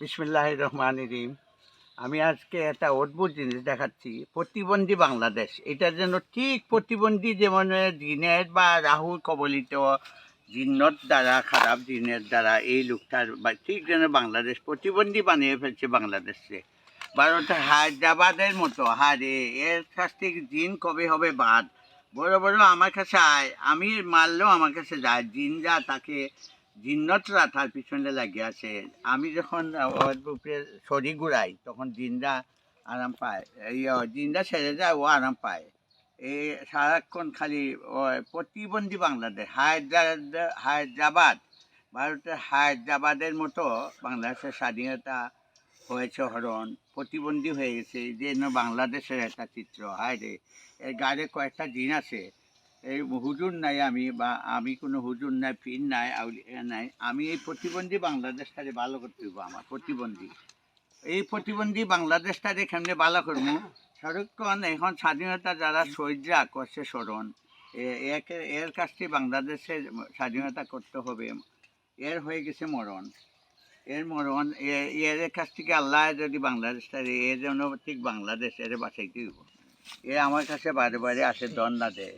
বিসমুল্লাহ রহমান রহিম আমি আজকে একটা অদ্ভুত জিনিস দেখাচ্ছি, প্রতিবন্ধী বাংলাদেশ। এটা যেন ঠিক প্রতিবন্ধী যেমন জিনের বা রাহু কবলিত জিন্নত দ্বারা, খারাপ জিনের দ্বারা এই লোকটার বা ঠিক যেন বাংলাদেশ প্রতিবন্ধী বানিয়ে ফেলছে বাংলাদেশে ভারতের হায়দ্রাবাদের মতো হারে এর কাছ থেকে জিন কবে হবে বাদ? বড় বড় আমার কাছে আয়, আমি মারলেও আমার কাছে যায়। জিন যা তাকে জিন্নতরা তার পিছনে লাগিয়ে আছে আমি যখন ওর উপরে শরীর ঘুরাই, তখন জিন্দা আরাম পায়। এই জিন্দা ছেড়ে যায় ও আরাম পায়। এই সারাক্ষণ খালি প্রতিবন্ধী বাংলাদেশ, হায়দ্রাবাদ হায়দ্রাবাদ, ভারতের হায়দ্রাবাদের মতো বাংলাদেশের স্বাধীনতা হয়েছে হরণ, প্রতিবন্ধী হয়ে গেছে। যে বাংলাদেশের একটা চিত্র হায় রে এর গাড়ে কয়েকটা দিন আছে। এই হুজুর নাই আমি বা আমি কোনো হুজুর নাই, পীর নাই নাই। আমি এই প্রতিবন্ধী বাংলাদেশটারে ভালো করতে হইব আমার, প্রতিবন্ধী। এই প্রতিবন্ধী বাংলাদেশটারে কেমনে ভালো করব? সরক্ষণ এখন স্বাধীনতা যারা সৈর্যা করছে স্মরণ এর কাছ থেকে বাংলাদেশের স্বাধীনতা করতে হবে। এর হয়ে গেছে মরণ। এর মরণ এর কাছ থেকে আল্লাহ যদি বাংলাদেশটা এ যেন ঠিক বাংলাদেশ এর বাঁচাইতে হইব। এ আমার কাছে বারে বারে আসে দণ্ডা দেয়।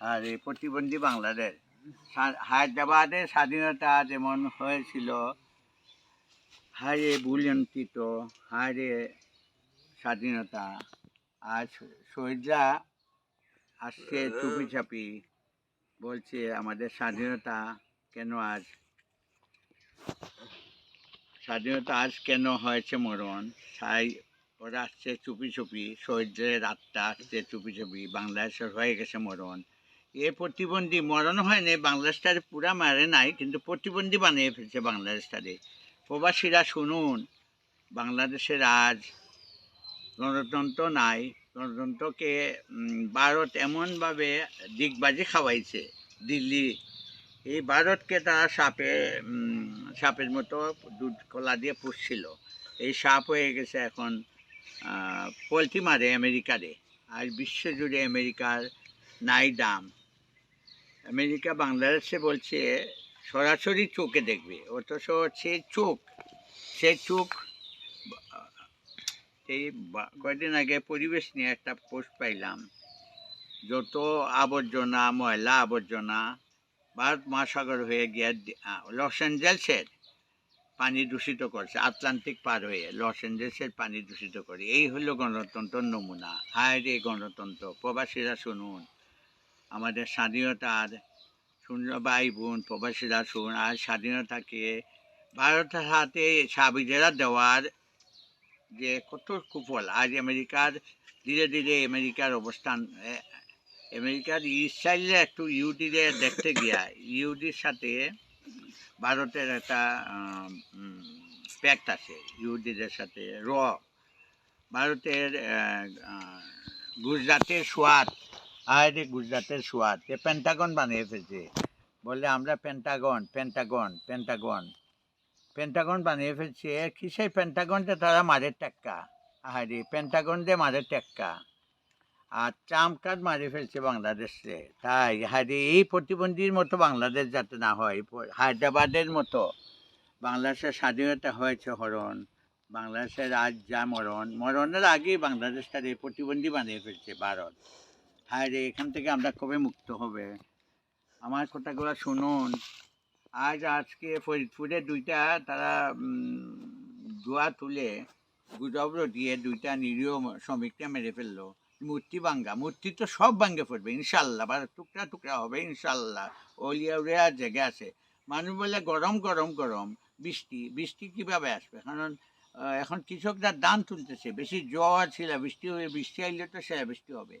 আর এই প্রতিবন্ধী বাংলাদেশ হায়দ্রাবাদের স্বাধীনতা যেমন হয়েছিল হারে বুলন্তিত হারে স্বাধীনতা, আজ শহীদরা আসছে চুপি চাপি বলছে আমাদের স্বাধীনতা কেন আজ, স্বাধীনতা আজ কেন হয়েছে মরণ তাই ওরা আসছে চুপি চুপি শহীদদের আত্মা আসছে চুপি চুপি বাংলাদেশের হয়ে গেছে মরণ। এ প্রতিবন্ধী মরণ হয়নি বাংলাদেশটারে পুরা মারে নাই, কিন্তু প্রতিবন্ধী বানিয়ে ফেলছে বাংলাদেশটারে প্রবাসীরা শুনুন, বাংলাদেশের আজ গণতন্ত্র নাই, গণতন্ত্রকে ভারত এমনভাবে দিগবাজি খাওয়াইছে, দিল্লি। এই ভারতকে তারা সাপে সাপের মতো দুধ কলা দিয়ে পুষছিল। এই সাপ হয়ে গেছে এখন পোলট্রি মারে আমেরিকারে। আর বিশ্বজুড়ে আমেরিকার নাই দাম। আমেরিকা বাংলাদেশে বলছে, সরাসরি চোখে দেখবে। অথচ সে চোখ সে চোখ এই কয়দিন আগে পরিবেশ নিয়ে একটা পোস্ট পাইলাম। যত আবর্জনা, ময়লা আবর্জনা, ভারত মহাসাগর হয়ে গিয়ে লস অ্যাঞ্জেলসের পানি দূষিত করছে, আটলান্টিক পার হয়ে লস অ্যাঞ্জেলসের পানি দূষিত করে। এই হলো গণতন্ত্রের নমুনা, হায় রে গণতন্ত্র। প্রবাসীরা শুনুন। আমাদের স্বাধীনতার শূন্য ভাই বোন প্রবাসীরা শুন, আর স্বাধীনতাকে ভারতের হাতে সাবিজেরা দেওয়ার যে কত কুফল, আজ আমেরিকার ধীরে ধীরে আমেরিকার অবস্থান আমেরিকার ইসরায়েলে একটু ইউডিরে দেখতে গিয়া ইউডির সাথে ভারতের একটা প্যাক্ট আছে, ইহুদিদের সাথে, র, ভারতের গুজরাটের সোয়াদ আরে গুজরাটের সোয়াদ যে পেন্টাগন বানিয়ে ফেলছে বলে আমরা পেন্টাগন পেন্টাগন পেন্টাগন পেন্টাগন বানিয়ে ফেলছে কিসের পেন্টাগনটা তারা মারের টেক্কা। আরে পেন্টাগন দিয়ে মারের টেক্কা। আর ট্রাম্প কার্ড মারি ফেলছে বাংলাদেশে। তাই হারে এই প্রতিবন্ধীর মতো বাংলাদেশ যাতে না হয়, হায়দ্রাবাদের মতো। বাংলাদেশের স্বাধীনতা হয়েছে হরণ। বাংলাদেশের আজ যা মরণ, মরণের আগেই বাংলাদেশটার এই প্রতিবন্ধী বানিয়ে ফেলছে, ভারত। হায় রে, এখান থেকে আমরা কবে মুক্ত হবে? আমার কথাগুলো শুনুন। আজ আজকে ফরিদপুরে দুইটা, তারা ধোয়া তুলে গুজব দিয়ে দুইটা নিরীহ শ্রমিককে মেরে ফেলল। মূর্তি ভাঙ্গা, মূর্তি তো সব ভাঙ্গে পড়বে, ইনশাল্লাহ, বা টুকরা টুকরা হবে, ইনশাল্লাহ। ওলিয়া উলিয়া জায়গা আছে। মানুষ বলে গরম গরম গরম, বৃষ্টি বৃষ্টি কীভাবে আসবে? কারণ এখন কৃষকরা ধান তুলতেছে, বেশি জ্বর ছিল, বৃষ্টি হয়ে, বৃষ্টি আইলে তো সেরা বৃষ্টি হবে।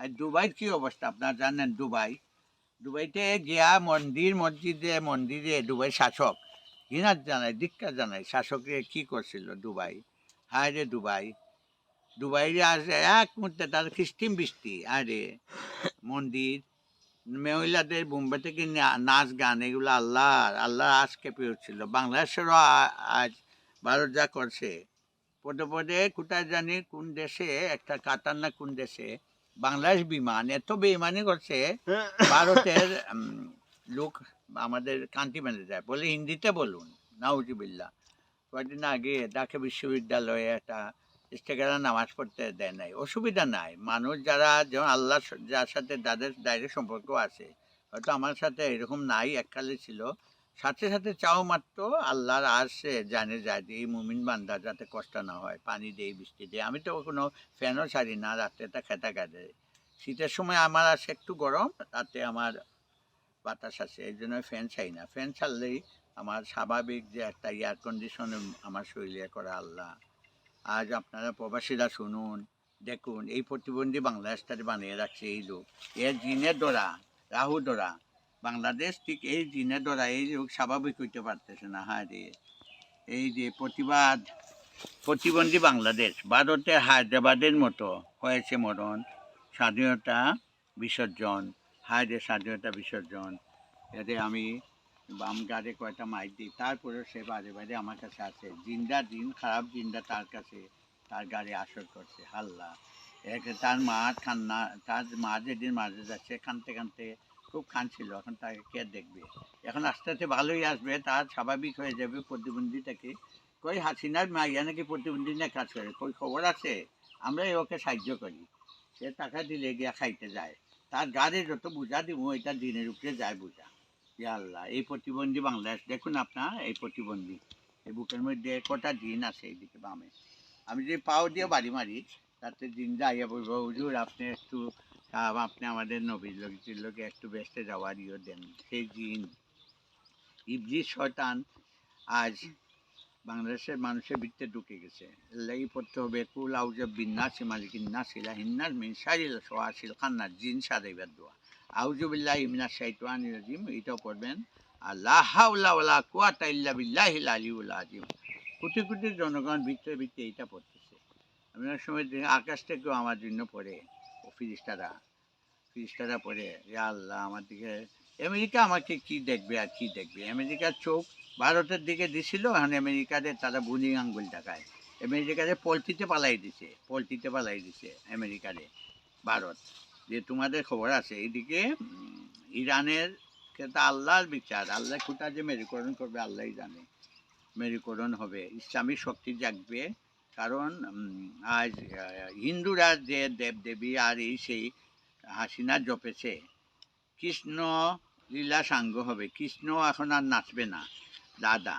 আর দুবাইয়ের কী অবস্থা আপনারা জানেন দুবাই? দুবাইতে গিয়া মন্দির, মসজিদে, মন্দিরে দুবাই শাসক। ঘৃণা জানায় ধিক্কা জানায়, শাসকরে কী করছিল দুবাই? হায় রে দুবাই। দুবাইয়ে আসে এক মুহূর্তে তার খ্রিস্টিম বৃষ্টি আরে মন্দির, মহিলাদের বোম্বে থেকে নাচ গান, এগুলো আল্লাহ আল্লাহ আজ কেঁপে উঠছিল। বাংলাদেশেরও আজ ভারত যা করছে। পদে পদে কোথায় জানি কোন দেশে, একটা কাতার না কোন দেশে বাংলাদেশ বিমান এত বেইমানি করছে ভারতের লোক আমাদের কান্তি মেনে যায়। বলে হিন্দিতে বলুন নাউজুবিল্লা কয়েকদিন আগে ঢাকা বিশ্ববিদ্যালয়ে একটা ইস্তেকারা নামাজ পড়তে দেয় নাই। অসুবিধা নাই। মানুষ যারা যেমন আল্লাহ যার সাথে যাদের ডাইরেক্ট সম্পর্ক আছে হয়তো আমার সাথে এরকম নাই এককালে ছিল। সাথে সাথে চাও মাত্র, আল্লাহর আসে জানে যায় যে এই মুমিন বান্দা যাতে কষ্ট না হয়, পানি দেই বৃষ্টি দেয়। আমি তো কোনো ফ্যানও ছাড়ি না রাত্রেটা খেতা কাটে। শীতের সময় আমার আসে একটু গরম তাতে আমার বাতাস আসে, এই জন্য ফ্যান চাই না। ফ্যান ছাড়লেই আমার স্বাভাবিক যে একটা এয়ার কন্ডিশন আমার শরীরে করা আল্লাহ। আজ আপনারা প্রবাসীরা শুনুন, দেখুন, এই প্রতিবন্ধী বাংলাদেশটাকে বানিয়ে রাখছে এই লোক। এর জিনের দ্বারা রাহু দ্বারা বাংলাদেশ ঠিক এই জিনের দ্বারা এই লোক স্বাভাবিক হইতে পারতেছে না হ্যাঁ রে। এই যে প্রতিবাদ, প্রতিবন্ধী বাংলাদেশ, ভারতে হায়দ্রাবাদের মতো হয়েছে মরণ, স্বাধীনতা বিসর্জন, হায় রে স্বাধীনতা বিসর্জন। এতে আমি বাম গাড়ে কয়টা মাইক দিই, তারপরেও সে বাজে বাজে আমার কাছে আছে, জিন্দা দিন, খারাপ জিন্দা তার কাছে, তার গাড়ি আসর করছে, হাল্লা। এক তার মা খান্না, তার মা যেদিন মাঝে যাচ্ছে কানতে কানতে খুব খানছিল এখন তাকে কে দেখবে? এখন আস্তে আস্তে ভালোই আসবে, তার স্বাভাবিক হয়ে যাবে প্রতিবন্ধীটাকে কই হাসিনার মাইয়া নাকি প্রতিবন্ধী নিয়ে কাজ করে? কই খবর আছে? আমরাই ওকে সাহায্য করি। সে টাকা দিলে গিয়া খাইতে যায়। তার গাড়ি যত বোঝা দিব এটা দিনের উপরে যায় বোঝা। আল্লাহ, এই প্রতিবন্ধী বাংলাদেশ, দেখুন আপনার, এই প্রতিবন্ধী। এই বুকের মধ্যে কটা দিন আছে এইদিকে বামে। আমি যদি পাও দিয়ে বাড়ি মারি, তাতে দিন যাইয়া বলব হুজুর, আপনি একটু আপনি আমাদের নবীর লোকের লোকে একটু বেসতে যাওয়ার ইয়ে দেন। সেই জিন ইবজি শয়তান আজ বাংলাদেশের মানুষের ভিতরে ঢুকে গেছে। লাগি পড়তে হবে, কুল আউজ বিন্যাসী মালিকিন নাসিলা হিন্নাস মিন শারিল সোয়াশিল খান্নার জিন সাদাইবার দোয়া। আউজুবিল্লাহ ইমিনা শাইতান রাজিম, এটাও পড়বেন। আর লা হাওলা ওয়ালা কুওয়াতা ইল্লা বিল্লাহিল আলিউল আজিম কোটি কোটি জনগণ ভিতরে ভিতরে এইটা পড়তেছে। আমি সময় আকাশ থেকেও আমার জন্য পড়ে। ফিরিস্তারা ফিরিস্তারা ইয়া আল্লাহ আমার দিকে আমেরিকা আমাকে কি দেখবে আর কি দেখবে? আমেরিকার চোখ ভারতের দিকে দিছিল এখন আমেরিকাতে তারা বুনি আঙ্গুল দেখায় আমেরিকাতে পোলট্রিতে পালাই দিছে পোলট্রিতে পালাই দিছে আমেরিকারে ভারত। যে তোমাদের খবর আছে এইদিকে উম, ইরানের কিন্তু আল্লাহর বিচার আল্লাহ কোথা যে মেরুকরণ করবে আল্লাহই জানে। মেরুকরণ হবে ইসলামী শক্তি জাগবে। কারণ আজ হিন্দুরা যে দেব দেবী আর এই সেই হাসিনা জপেছে। কৃষ্ণ লীলা সাঙ্গ হবে। কৃষ্ণ এখন আর নাচবে না, দাদা।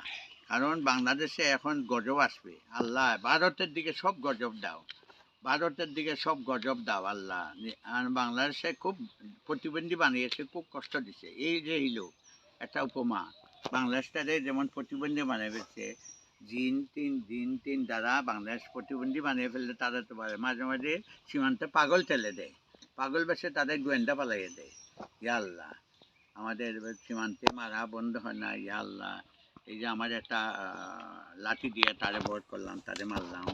কারণ বাংলাদেশে এখন গজব আসবে। আল্লাহ, ভারতের দিকে সব গজব দাও। ভারতের দিকে সব গজব দাও, আল্লাহ। আর বাংলাদেশে খুব প্রতিবন্ধী বানিয়েছে, খুব কষ্ট দিছে। এই যে হইল একটা উপমা। বাংলাদেশটারে যেমন প্রতিবন্ধী বানিয়ে ফেলছে জিন তিন, দিন তিন দ্বারা বাংলাদেশ প্রতিবন্ধী বানিয়ে ফেললে তারা তো পারে মাঝে মাঝে সীমান্তে পাগল ঠেলে দেয়। পাগল বেশে তাদের গোয়েন্দা পালাইয়ে দেয়। ইয়া আল্লাহ, আমাদের সীমান্তে মারা বন্ধ হয় না, ইয়া আল্লাহ। এই যে আমার একটা লাঠি দিয়ে তারে বধ করলাম, তারে মারলাম।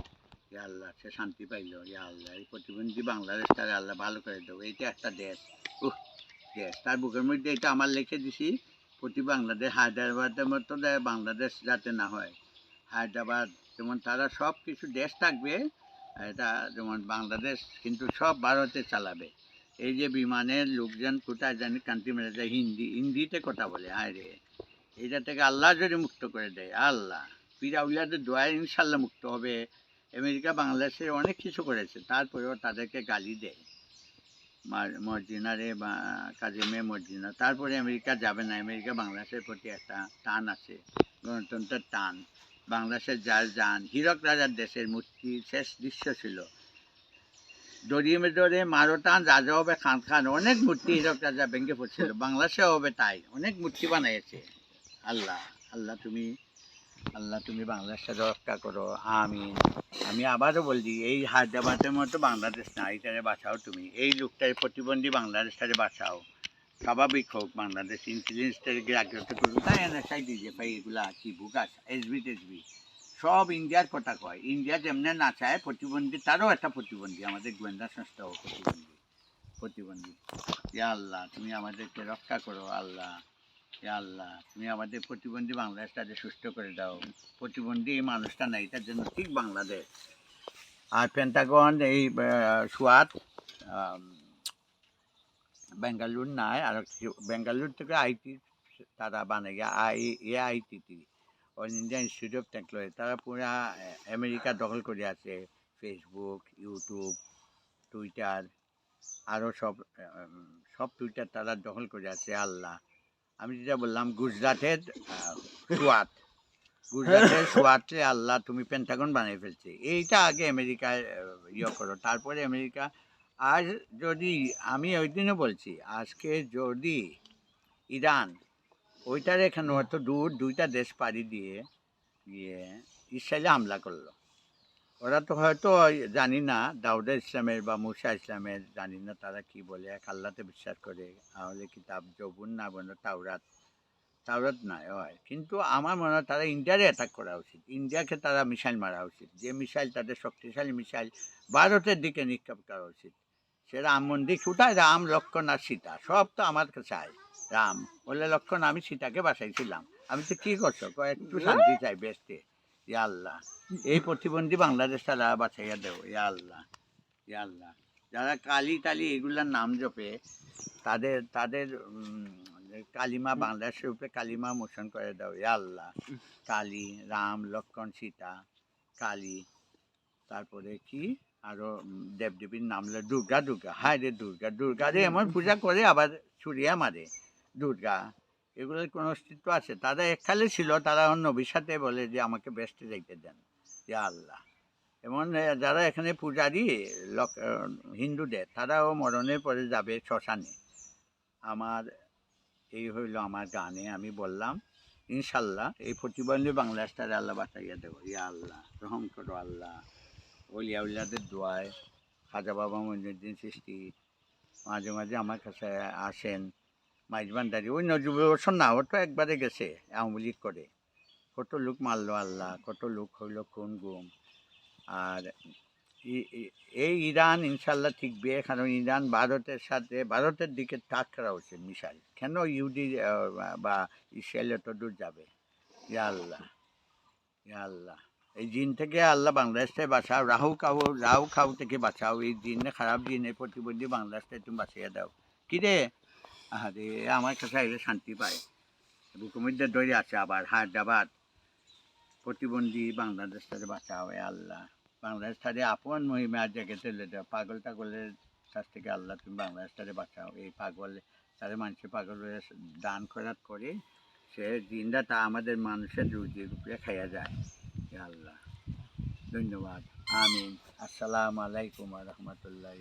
ইয়া আল্লাহ, সে শান্তি পাইলো, ইয়া আল্লাহ। এই প্রতিবন্ধী বাংলাদেশ তারে আল্লাহ ভালো করে দেবো। এইটা একটা দেশ। উহ, দেশ। তার বুকের মধ্যে এটা আমার লিখে দিছি, প্রতি বাংলাদেশ হায়দ্রাবাদের মতো বাংলাদেশ যাতে না হয়। হায়দ্রাবাদ, যেমন তারা সব কিছু দেশ থাকবে, এটা যেমন বাংলাদেশ, কিন্তু সব ভারতে চালাবে। এই যে বিমানের লোকজন কোথায় জানি কান্ট্রি মেরে হিন্দি, হিন্দিতে কথা বলে আয় রে। এটা থেকে আল্লাহ যদি মুক্ত করে দেয়, আল্লাহ। পিরাউলিয়াদের দোয়ায় ইনশাল্লাহ মুক্ত হবে। আমেরিকা, বাংলাদেশে অনেক কিছু করেছে, তারপরেও তাদেরকে গালি দেয়। মার- মর্জিনারে বা কাজিমে মর্জিনা, তারপরে আমেরিকা যাবে না। আমেরিকা, বাংলাদেশের প্রতি একটা টান আছে, গণতন্ত্রের টান। বাংলাদেশের যার যান, হীরক রাজার দেশের মূর্তি শেষ দৃশ্য ছিল। দড়িয়ে মেদরে মারো টান রাজা হবে খান খান, অনেক মূর্তি হীরক রাজা ভেঙে পড়ছিল। বাংলাদেশে হবে তাই, অনেক মূর্তি বানিয়েছে। আল্লাহ আল্লাহ তুমি আল্লাহ তুমি বাংলাদেশটা রক্ষা করো। আমিন। আমি আবারও বলছি, এই হায়দ্রাবাদের মতো বাংলাদেশ না এইটারে বাঁচাও তুমি। এই লোকটার প্রতিবন্ধী বাংলাদেশটারে বাঁচাও। স্বাভাবিক হোক বাংলাদেশ ইন্টেলিজেন্সটাকে জাগ্রত করুক তাই এনএসআই ডিজে পাই এগুলা কি বুকাস এসবি টেসবি সব ইন্ডিয়ার কথা কয়। ইন্ডিয়া যেমনি না চায় প্রতিবন্ধী তারও একটা প্রতিবন্ধী আমাদের গোয়েন্দা সংস্থাও প্রতিবন্ধী। প্রতিবন্ধী। ইয়া আল্লাহ তুমি আমাদেরকে রক্ষা করো আল্লাহ। ইয়া আল্লাহ তুমি আমাদের প্রতিবন্ধী বাংলাদেশটাকে সুস্থ করে দাও। প্রতিবন্ধী এই মানুষটা নাই তার জন্য ঠিক বাংলাদেশ। আর পেন্টাগন এই আম, বেঙ্গালুর নাই, আর বেঙ্গালুর থেকে আইটি তারা I A I T T All India Institute of Technology তারা পুরা আমেরিকা দখল করে আছে ফেসবুক ইউটিউব টুইটার আরও সব সব টুইটার তারা দখল করে আছে, আল্লাহ। আমি যেটা বললাম, গুজরাটের সুয়াত গুজরাটের সুয়াতে আল্লাহ তুমি পেন্টাগন বানিয়ে ফেলছে। এইটা আগে আমেরিকায় ইয়ে করো, তারপরে আমেরিকা আজ যদি আমি ওই দিনও বলছি, আজকে যদি ইরান ওইটার এখানে অত দূর দুইটা দেশ পাড়ি দিয়ে গিয়ে ইসরায়েলে হামলা করল, ওরা তো হয়তো জানি না, দাউদা ইসলামের বা মুসা ইসলামের জানি না তারা কি বলে, এক আল্লাহতে বিশ্বাস করে, তাহলে কিতাব জবুন না বলো, তাওরাত তাওরাত নাই হয়। কিন্তু আমার মনে হয় তারা ইন্ডিয়ারে অ্যাটাক করা উচিত, ইন্ডিয়াকে তারা মিসাইল মারা উচিত, যে মিসাইল তাদের শক্তিশালী মিসাইল, ভারতের দিকে নিক্ষেপ করা উচিত। সে রাম মন্দির কোথায় রাম লক্ষণ আর সীতা, সব তো আমার কাছে আয়। রাম বললে লক্ষণ, আমি সীতাকে বাসাইছিলাম আমি তো কি করছ? একটু শান্তি চাই বেসতে ইয়া আল্লাহ, এই প্রতিবন্ধী বাংলাদেশ তারা বাঁচাইয়া দেও। ইয়া আল্লাহ আল্লাহ। যারা কালী টালি এগুলার নাম জপে, তাদের তাদের কালিমা বাংলাদেশের উপরে কালিমা মোশন করে দাও। ইয়া আল্লাহ, কালী, রাম, লক্ষণ, সীতা, কালী, তারপরে কি? আরও উম, দেবদেবীর নাম হলো দুর্গা দুর্গা। হায় রে দুর্গা দুর্গা রে এমন পূজা করে আবার ছুরিয়া মারে। দুর্গা এগুলোর কোনো অস্তিত্ব আছে? তারা এককালে ছিল তারা অন্য সাথে বলে যে আমাকে বেস্টে যাইতে দেন ইয়া আল্লাহ। এমন যারা এখানে পূজারি হিন্দুদের তারাও মরণের পরে যাবে শ্মশানে। আমার এই হইল আমার গানে আমি বললাম ইনশাল্লাহ এই প্রতিবন্ধী বাংলাদেশটারে আল্লাহ বাঁচাইয়া দেবো। ইয়া আল্লাহ রহম করো আল্লাহ। ওলিয়া উল্লাদের দোয়ায় খাজা বাবা মঞ্জুদ্দিন সৃষ্টি মাঝে মাঝে আমার কাছে আসেন মাইজবান্ডারি ওই নজরুল না, ও তো একবারে গেছে আওয়ামী লীগ করে। কত লোক মারলো আল্লাহ, কত লোক হইল খুন গুম। আর এই ইরান ইনশাল্লাহ ঠিকবে, কারণ ইরান ভারতের সাথে, ভারতের দিকে তাক করা উচিত মিসাইল কেন ইউডি বা ইসরায়েল এত দূর যাবে? ইয়া আল্লাহ ইয়া আল্লাহ। এই জিন থেকে আল্লাহ বাংলাদেশ বাঁচাও রাহু খাও রাহু খাও থেকে বাঁচাও। এই জিন খারাপ জিন এই প্রতিবন্ধী বাংলাদেশ থেকে তুমি বাঁচিয়ে দাও। কি রে আরে আমার কাছে আইলে শান্তি পায়। বুকের মধ্যে দৌড়ে আছে আবার হায়দ্রাবাদ প্রতিবন্ধী বাংলাদেশ থেকে বাঁচাও আল্লাহ। বাংলাদেশ থেকে আপন মহিমা জেগে চলে দাও পাগল টাগলের কাছ থেকে আল্লাহ তুমি বাংলাদেশ থেকে বাঁচাও। এই পাগল তাদের মানুষের পাগল দান খরাত করে সে দিনটা তা আমাদের মানুষের রুজির উপরে খাইয়া যায়। আল্লাহ। ধন্যবাদ। আমিন। আসসালামু আলাইকুম রহমতুল্লাহ